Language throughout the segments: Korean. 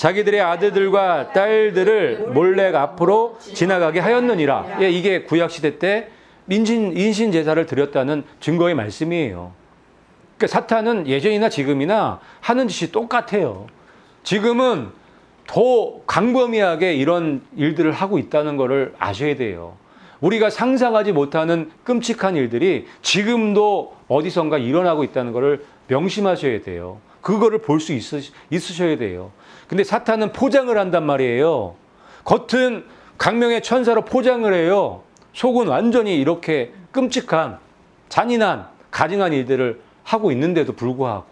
자기들의 아들들과 딸들을 몰래 앞으로 지나가게 하였느니라. 예, 이게 구약 시대 때 민신 인신 제사를 드렸다는 증거의 말씀이에요. 그러니까 사탄은 예전이나 지금이나 하는 짓이 똑같아요. 지금은 더 광범위하게 이런 일들을 하고 있다는 것을 아셔야 돼요. 우리가 상상하지 못하는 끔찍한 일들이 지금도 어디선가 일어나고 있다는 것을 명심하셔야 돼요. 그거를 볼 수 있으셔야 돼요. 근데 사탄은 포장을 한단 말이에요. 겉은 강명의 천사로 포장을 해요. 속은 완전히 이렇게 끔찍한 잔인한 가증한 일들을 하고 있는데도 불구하고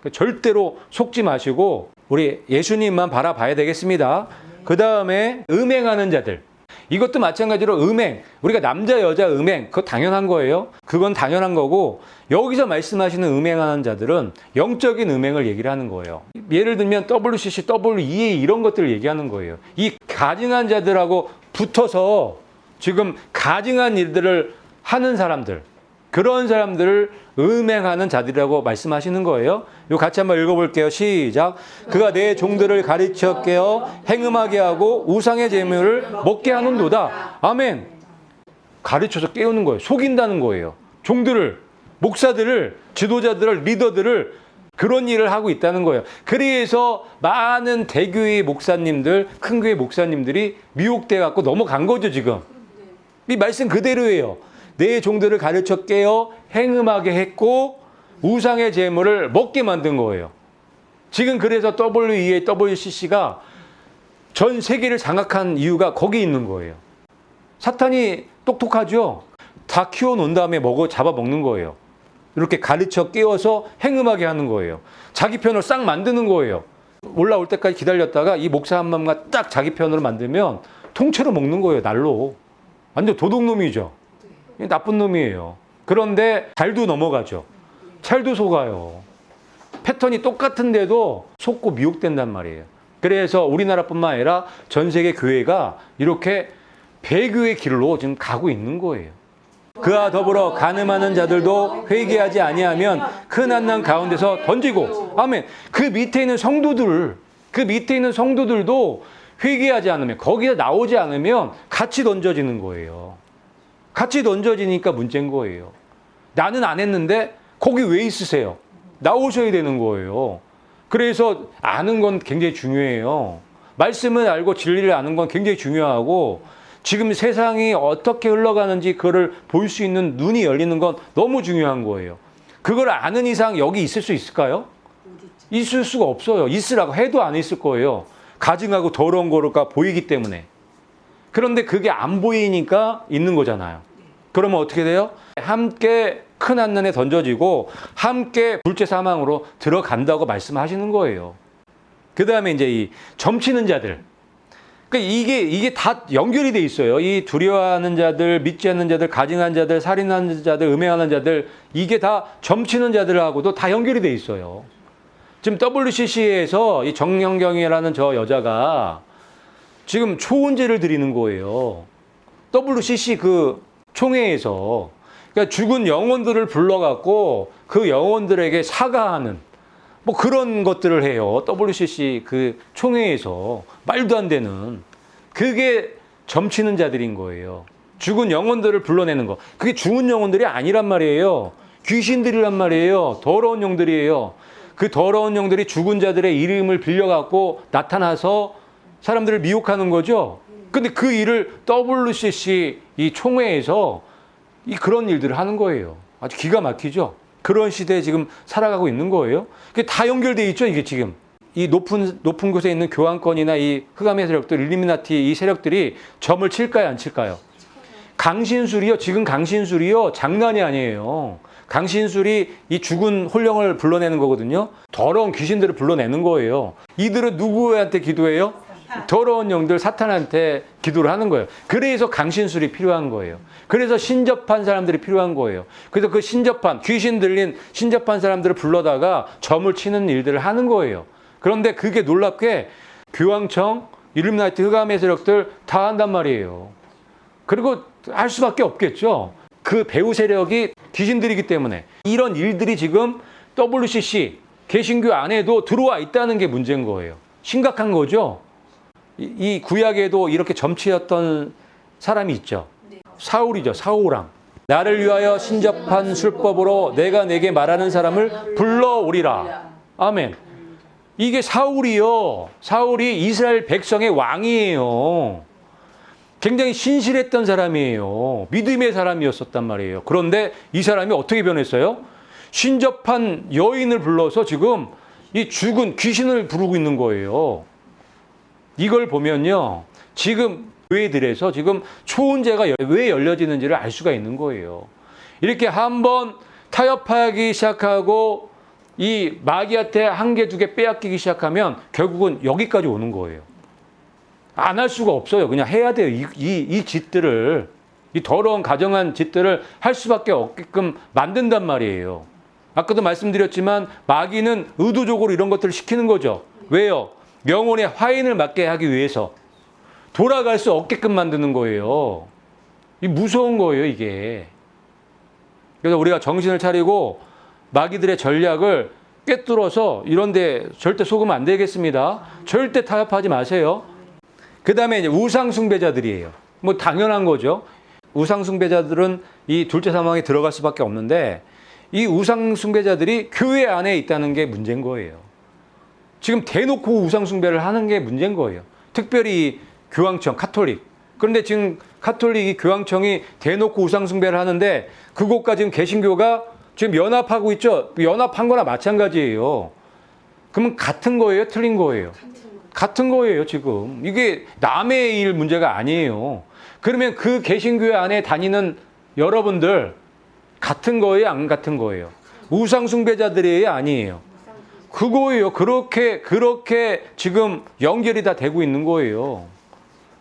그러니까 절대로 속지 마시고 우리 예수님만 바라봐야 되겠습니다. 그 다음에 음행하는 자들. 이것도 마찬가지로 음행. 우리가 남자, 여자 음행. 그거 당연한 거예요. 그건 당연한 거고, 여기서 말씀하시는 음행하는 자들은 영적인 음행을 얘기를 하는 거예요. 예를 들면 WCC, WEA 이런 것들을 얘기하는 거예요. 이 가증한 자들하고 붙어서 지금 가증한 일들을 하는 사람들, 그런 사람들을 음행하는 자들이라고 말씀하시는 거예요. 요 같이 한번 읽어볼게요. 시작. 그가 내 종들을 가르쳐 깨어 행음하게 하고 우상의 재물을 먹게 하는도다. 아멘. 가르쳐서 깨우는 거예요. 속인다는 거예요. 종들을, 목사들을, 지도자들을, 리더들을 그런 일을 하고 있다는 거예요. 그래서 많은 대교회 목사님들, 큰 교회 목사님들이 미혹돼 갖고 넘어간 거죠, 지금. 이 말씀 그대로예요. 내 종들을 가르쳐 깨어 행음하게 했고 우상의 재물을 먹게 만든 거예요. 지금 그래서 WEA, WCC가 전 세계를 장악한 이유가 거기 있는 거예요. 사탄이 똑똑하죠? 다 키워놓은 다음에 먹어 잡아 먹는 거예요. 이렇게 가르쳐 깨워서 행음하게 하는 거예요. 자기 편을 싹 만드는 거예요. 올라올 때까지 기다렸다가 이 목사 한 맘과 딱 자기 편으로 만들면 통째로 먹는 거예요, 날로. 완전 도둑놈이죠. 나쁜 놈이에요. 그런데 잘도 넘어가죠. 잘도 속아요. 패턴이 똑같은데도 속고 미혹된단 말이에요. 그래서 우리나라뿐만 아니라 전 세계 교회가 이렇게 배교의 길로 지금 가고 있는 거예요. 그와 더불어 가늠하는 자들도 회개하지 아니하면 큰 한난 가운데서 던지고 아멘. 그 밑에 있는 성도들 그 밑에 있는 성도들도 회개하지 않으면 거기에 나오지 않으면 같이 던져지는 거예요. 같이 던져지니까 문제인 거예요. 나는 안 했는데 거기 왜 있으세요? 나오셔야 되는 거예요. 그래서 아는 건 굉장히 중요해요. 말씀을 알고 진리를 아는 건 굉장히 중요하고 지금 세상이 어떻게 흘러가는지 그거를 볼 수 있는 눈이 열리는 건 너무 중요한 거예요. 그걸 아는 이상 여기 있을 수 있을까요? 있을 수가 없어요. 있으라고 해도 안 있을 거예요. 가증하고 더러운 거가 보이기 때문에. 그런데 그게 안 보이니까 있는 거잖아요. 그러면 어떻게 돼요? 함께 큰 한난에 던져지고 함께 불제 사망으로 들어간다고 말씀하시는 거예요. 그 다음에 이제 이 점치는 자들. 그러니까 이게 이게 다 연결이 돼 있어요. 이 두려워하는 자들, 믿지 않는 자들, 가증한 자들, 살인하는 자들, 음행하는 자들 이게 다 점치는 자들하고도 다 연결이 돼 있어요. 지금 WCC에서 이 정영경이라는 저 여자가 지금 초혼제를 드리는 거예요. WCC 그 총회에서 그러니까 죽은 영혼들을 불러갖고 그 영혼들에게 사과하는 뭐 그런 것들을 해요. WCC 그 총회에서 말도 안 되는 그게 점치는 자들인 거예요. 죽은 영혼들을 불러내는 거. 그게 죽은 영혼들이 아니란 말이에요. 귀신들이란 말이에요. 더러운 영들이에요. 그 더러운 영들이 죽은 자들의 이름을 빌려갖고 나타나서 사람들을 미혹하는 거죠. 근데 그 일을 WCC 이 총회에서 이 그런 일들을 하는 거예요. 아주 기가 막히죠. 그런 시대에 지금 살아가고 있는 거예요. 그게 다 연결돼 있죠, 이게 지금. 이 높은 높은 곳에 있는 교환권이나 이 흑암의 세력들, 일리미나티 이 세력들이 점을 칠까요, 안 칠까요? 강신술이요, 지금 강신술이요, 장난이 아니에요. 강신술이 이 죽은 홀령을 불러내는 거거든요. 더러운 귀신들을 불러내는 거예요. 이들은 누구한테 기도해요? 더러운 영들 사탄한테 기도를 하는 거예요. 그래서 강신술이 필요한 거예요. 그래서 신접한 사람들이 필요한 거예요. 그래서 그 신접한 귀신 들린 신접한 사람들을 불러다가 점을 치는 일들을 하는 거예요. 그런데 그게 놀랍게 교황청, 일루미나이트 흑암의 세력들 다 한단 말이에요. 그리고 할 수밖에 없겠죠. 그 배후 세력이 귀신들이기 때문에 이런 일들이 지금 WCC 개신교 안에도 들어와 있다는 게 문제인 거예요. 심각한 거죠. 이, 이 구약에도 이렇게 점치였던 사람이 있죠. 사울이죠. 사울왕. 나를 위하여 신접한 술법으로 내가 내게 말하는 사람을 불러오리라. 아멘. 이게 사울이요. 사울이 이스라엘 백성의 왕이에요. 굉장히 신실했던 사람이에요. 믿음의 사람이었었단 말이에요. 그런데 이 사람이 어떻게 변했어요? 신접한 여인을 불러서 지금 이 죽은 귀신을 부르고 있는 거예요. 이걸 보면요. 지금 교회들에서 지금 초혼제가 왜 열려지는지를 알 수가 있는 거예요. 이렇게 한번 타협하기 시작하고 이 마귀한테 한 개, 두 개 빼앗기기 시작하면 결국은 여기까지 오는 거예요. 안 할 수가 없어요. 그냥 해야 돼요. 이, 이, 이 짓들을, 이 더러운 가정한 짓들을 할 수밖에 없게끔 만든단 말이에요. 아까도 말씀드렸지만 마귀는 의도적으로 이런 것들을 시키는 거죠. 왜요? 영혼의 화인을 맞게 하기 위해서 돌아갈 수 없게끔 만드는 거예요. 이 무서운 거예요, 이게. 그래서 우리가 정신을 차리고 마귀들의 전략을 꿰뚫어서 이런데 절대 속으면 안 되겠습니다. 절대 타협하지 마세요. 그 다음에 우상숭배자들이에요. 뭐 당연한 거죠. 우상숭배자들은 이 둘째 사망에 들어갈 수밖에 없는데 이 우상숭배자들이 교회 안에 있다는 게 문제인 거예요. 지금 대놓고 우상숭배를 하는 게 문제인 거예요. 특별히 교황청, 카톨릭. 그런데 지금 카톨릭이 교황청이 대놓고 우상숭배를 하는데 그곳과 지금 개신교가 지금 연합하고 있죠. 연합한 거나 마찬가지예요. 그러면 같은 거예요? 틀린 거예요? 같은 거예요, 지금. 이게 남의 일 문제가 아니에요. 그러면 그 개신교회 안에 다니는 여러분들 같은 거예요, 안 같은 거예요? 우상숭배자들이에요, 아니에요? 그거예요. 그렇게, 그렇게 지금 연결이 다 되고 있는 거예요.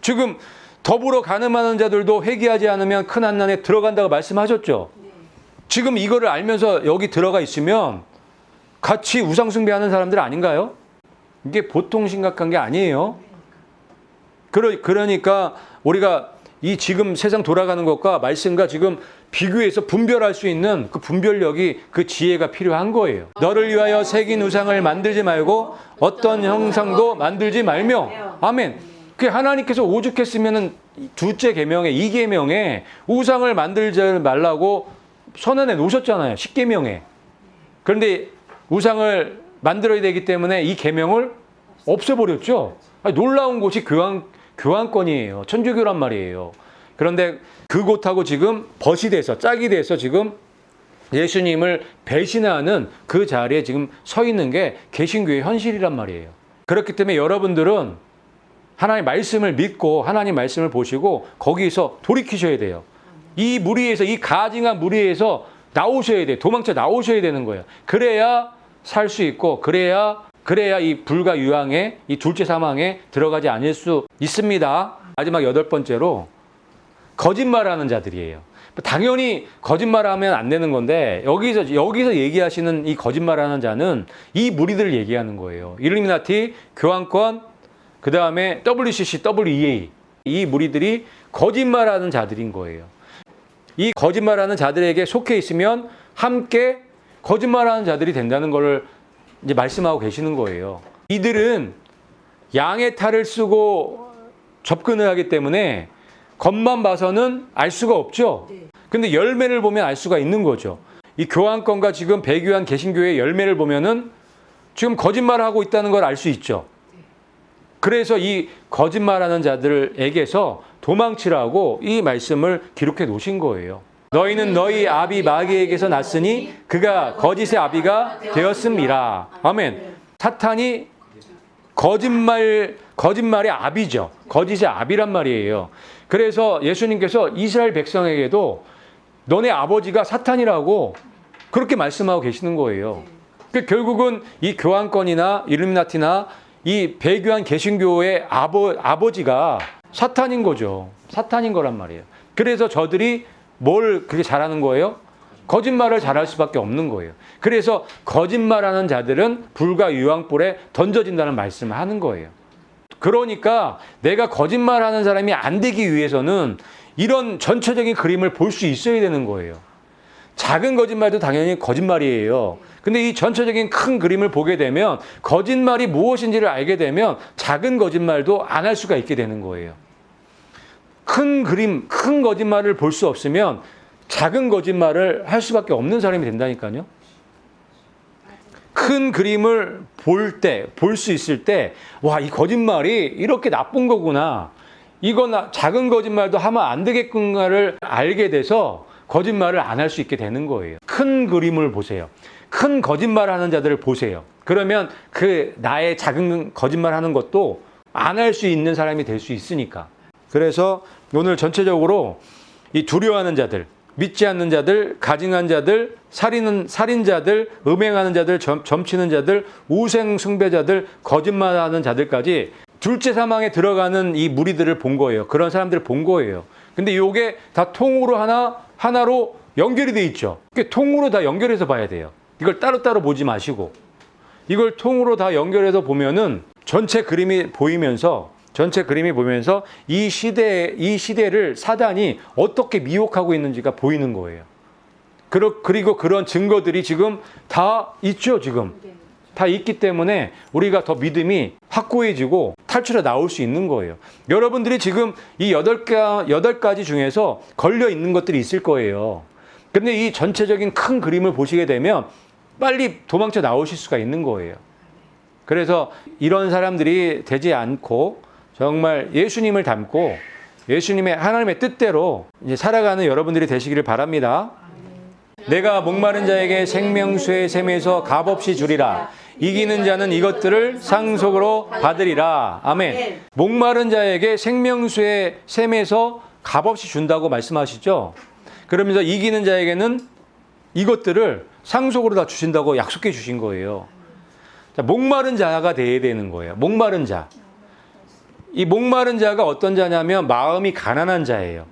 지금 더불어 가늠하는 자들도 회개하지 않으면 큰 한난에 들어간다고 말씀하셨죠? 지금 이거를 알면서 여기 들어가 있으면 같이 우상숭배하는 사람들 아닌가요? 이게 보통 심각한 게 아니에요. 그러, 그러니까 우리가 이 지금 세상 돌아가는 것과 말씀과 지금 비교해서 분별할 수 있는 그 분별력이 그 지혜가 필요한 거예요. 너를 위하여 새긴 우상을 만들지 말고 어떤 형상도 만들지 말며. 아멘. 그 하나님께서 오죽했으면은 둘째 계명에 이 계명에 우상을 만들지 말라고 선언해 놓으셨잖아요. 10계명에. 그런데 우상을 만들어야 되기 때문에 이 계명을 없애버렸죠. 아니, 놀라운 곳이 교황, 교황권이에요. 천주교란 말이에요. 그런데 그곳하고 지금 벗이 돼서 짝이 돼서 지금 예수님을 배신하는 그 자리에 지금 서 있는 게 개신교의 현실이란 말이에요. 그렇기 때문에 여러분들은 하나님 말씀을 믿고 하나님 말씀을 보시고 거기서 돌이키셔야 돼요. 이 무리에서 이 가증한 무리에서 나오셔야 돼. 도망쳐 나오셔야 되는 거예요. 그래야 살 수 있고 그래야 그래야 이 불과 유황에 이 둘째 사망에 들어가지 않을 수 있습니다. 마지막 여덟 번째로 거짓말하는 자들이에요. 당연히 거짓말하면 안 되는 건데 여기서 여기서 얘기하시는 이 거짓말하는 자는 이 무리들을 얘기하는 거예요. 일루미나티, 교황권, 그 다음에 WCC, WEA 이 무리들이 거짓말하는 자들인 거예요. 이 거짓말하는 자들에게 속해 있으면 함께 거짓말하는 자들이 된다는 것을 이제 말씀하고 계시는 거예요. 이들은 양의 탈을 쓰고 접근을 하기 때문에 겉만 봐서는 알 수가 없죠. 근데 열매를 보면 알 수가 있는 거죠. 이 교황권과 지금 배교한 개신교의 열매를 보면은 지금 거짓말을 하고 있다는 걸 알 수 있죠. 그래서 이 거짓말하는 자들에게서 도망치라고 이 말씀을 기록해 놓으신 거예요. 너희는 너희 아비 마귀에게서 났으니 그가 거짓의 아비가 되었음이라. 아멘. 사탄이 거짓말 거짓말의 아비죠. 거짓의 아비란 말이에요. 그래서 예수님께서 이스라엘 백성에게도 너네 아버지가 사탄이라고 그렇게 말씀하고 계시는 거예요. 그 결국은 이 교황권이나 이루미나티나 이 배교한 개신교의 아버, 아버지가 사탄인 거죠. 사탄인 거란 말이에요. 그래서 저들이 뭘 그렇게 잘하는 거예요? 거짓말을 잘할 수밖에 없는 거예요. 그래서 거짓말하는 자들은 불과 유황불에 던져진다는 말씀을 하는 거예요. 그러니까 내가 거짓말하는 사람이 안 되기 위해서는 이런 전체적인 그림을 볼 수 있어야 되는 거예요. 작은 거짓말도 당연히 거짓말이에요. 근데 이 전체적인 큰 그림을 보게 되면 거짓말이 무엇인지를 알게 되면 작은 거짓말도 안 할 수가 있게 되는 거예요. 큰 그림, 큰 거짓말을 볼 수 없으면 작은 거짓말을 할 수밖에 없는 사람이 된다니까요. 큰 그림을 볼 때, 볼 수 있을 때, 와, 이 거짓말이 이렇게 나쁜 거구나. 이거나 작은 거짓말도 하면 안 되겠구나를 알게 돼서 거짓말을 안 할 수 있게 되는 거예요. 큰 그림을 보세요. 큰 거짓말 하는 자들을 보세요. 그러면 그 나의 작은 거짓말 하는 것도 안 할 수 있는 사람이 될 수 있으니까. 그래서 오늘 전체적으로 이 두려워하는 자들, 믿지 않는 자들, 가증한 자들, 살인은 살인자들, 음행하는 자들, 점, 점치는 자들, 우생 숭배자들, 거짓말하는 자들까지 둘째 사망에 들어가는 이 무리들을 본 거예요. 그런 사람들을 본 거예요. 근데 이게 다 통으로 하나 하나로 연결이 돼 있죠. 이게 통으로 다 연결해서 봐야 돼요. 이걸 따로따로 보지 마시고 이걸 통으로 다 연결해서 보면은 전체 그림이 보이면서 전체 그림이 보면서 이 시대 이 시대를 사단이 어떻게 미혹하고 있는지가 보이는 거예요. 그리고 그런 증거들이 지금 다 있죠, 지금. 다 있기 때문에 우리가 더 믿음이 확고해지고 탈출해 나올 수 있는 거예요. 여러분들이 지금 이 여덟 가지 중에서 걸려 있는 것들이 있을 거예요. 근데 이 전체적인 큰 그림을 보시게 되면 빨리 도망쳐 나오실 수가 있는 거예요. 그래서 이런 사람들이 되지 않고 정말 예수님을 닮고 예수님의 하나님의 뜻대로 이제 살아가는 여러분들이 되시기를 바랍니다. 내가 목마른 자에게 생명수의 샘에서 값없이 주리라. 이기는 자는 이것들을 상속으로 받으리라. 아멘. 목마른 자에게 생명수의 샘에서 값없이 준다고 말씀하시죠. 그러면서 이기는 자에게는 이것들을 상속으로 다 주신다고 약속해 주신 거예요. 자, 목마른 자가 돼야 되는 거예요. 목마른 자. 이 목마른 자가 어떤 자냐면 마음이 가난한 자예요.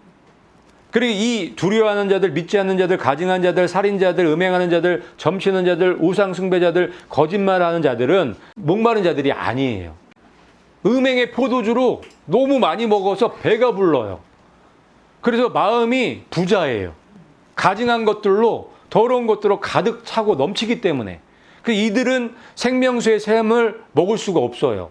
그리고 이 두려워하는 자들, 믿지 않는 자들, 가증한 자들, 살인자들, 음행하는 자들, 점치는 자들, 우상 숭배자들, 거짓말하는 자들은 목마른 자들이 아니에요. 음행의 포도주로 너무 많이 먹어서 배가 불러요. 그래서 마음이 부자예요. 가증한 것들로 더러운 것들로 가득 차고 넘치기 때문에 그 이들은 생명수의 샘을 먹을 수가 없어요.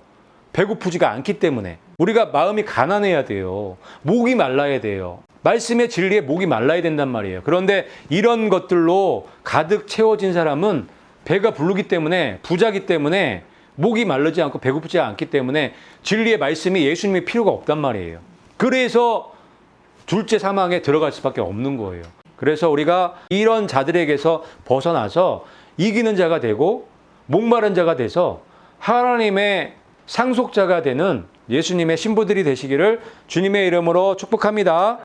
배고프지가 않기 때문에 우리가 마음이 가난해야 돼요. 목이 말라야 돼요. 말씀의 진리에 목이 말라야 된단 말이에요. 그런데 이런 것들로 가득 채워진 사람은 배가 부르기 때문에 부자기 때문에 목이 마르지 않고 배고프지 않기 때문에 진리의 말씀이 예수님이 필요가 없단 말이에요. 그래서 둘째 사망에 들어갈 수밖에 없는 거예요. 그래서 우리가 이런 자들에게서 벗어나서 이기는 자가 되고 목마른 자가 돼서 하나님의 상속자가 되는 예수님의 신부들이 되시기를 주님의 이름으로 축복합니다.